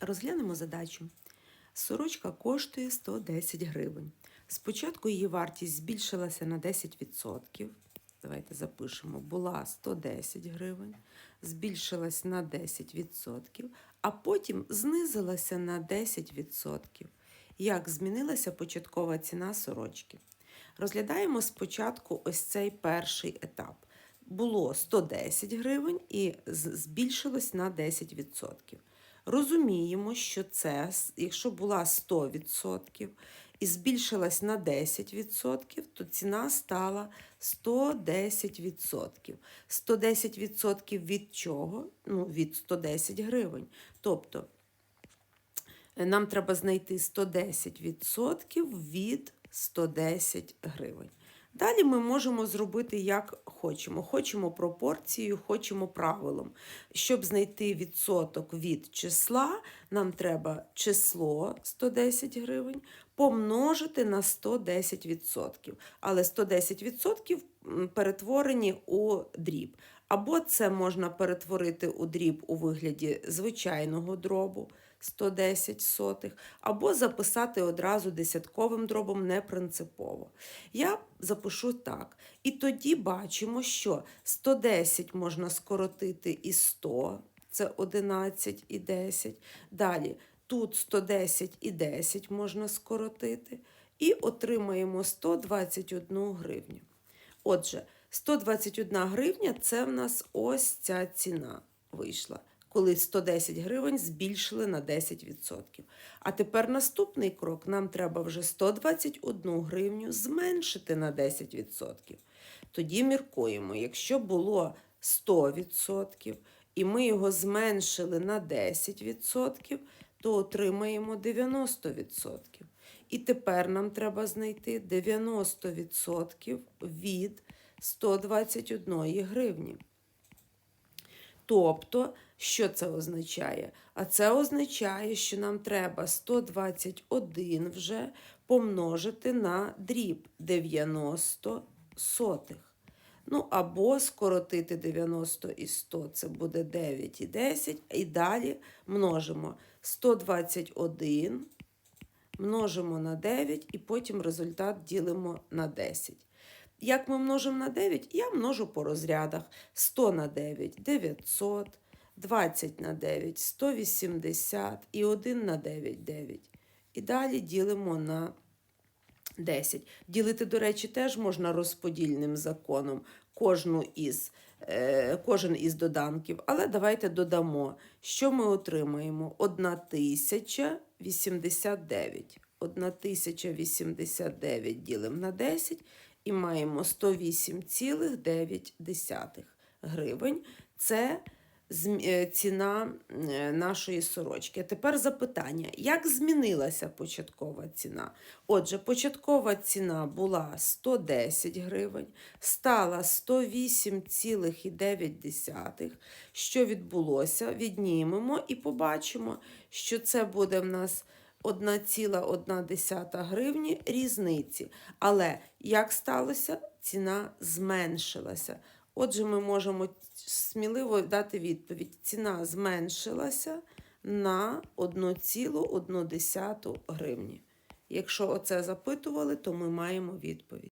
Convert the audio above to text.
Розглянемо задачу. Сорочка коштує 110 гривень. Спочатку її вартість збільшилася на 10%. Давайте запишемо. Була 110 гривень, збільшилась на 10%, а потім знизилася на 10%. Як змінилася початкова ціна сорочки? Розглядаємо спочатку ось цей перший етап. Було 110 гривень і збільшилось на 10%. Розуміємо, що це, якщо була 100% і збільшилась на 10%, то ціна стала 110%. 110% від чого? Ну, від 110 гривень. Тобто е, нам треба знайти 110% від 110 гривень. Далі ми можемо зробити як хочемо. Хочемо пропорцію, хочемо правилом. Щоб знайти відсоток від числа, нам треба число 110 гривень помножити на 110%. Але 110% перетворені у дріб. Або це можна перетворити у дріб у вигляді звичайного дробу 110 сотих, або записати одразу десятковим дробом не принципово. Я запишу так. І тоді бачимо, що 110 можна скоротити і 100, це 11 і 10. Далі тут 110 і 10 можна скоротити, і отримаємо 121 гривню. Отже, 121 гривня це в нас ось ця ціна вийшла, коли 110 гривень збільшили на 10%. А тепер наступний крок: нам треба вже 121 гривню зменшити на 10%. Тоді міркуємо, якщо було 100%, і ми його зменшили на 10%, то отримаємо 90%. І тепер нам треба знайти 90% від 121 гривні. Тобто, що це означає? А це означає, що нам треба 121 вже помножити на дріб 90 сотих. Ну, або скоротити 90 і 100, це буде 9 і 10. І далі множимо 121, множимо на 9, і потім результат ділимо на 10. Як ми множимо на 9? Я множу по розрядах. 100 на 9 – 900, 20 на 9 – 180 і 1 на 9 – 9. І далі ділимо на 10. Ділити, до речі, теж можна розподільним законом кожну із, е, кожен із доданків. Але давайте додамо, що ми отримаємо? 1089. 1089 ділимо на 10 і маємо 108,9 гривень. Це е, ціна е, нашої сорочки. Тепер запитання: як змінилася початкова ціна? Отже, початкова ціна була 110 гривень, стала 108,9. Що відбулося? Віднімемо і побачимо, що це буде в нас 1,1 гривні різниці. Але як сталося? Ціна зменшилася. Отже, ми можемо сміливо дати відповідь: ціна зменшилася на 1,1 гривні. Якщо оце запитували, то ми маємо відповідь.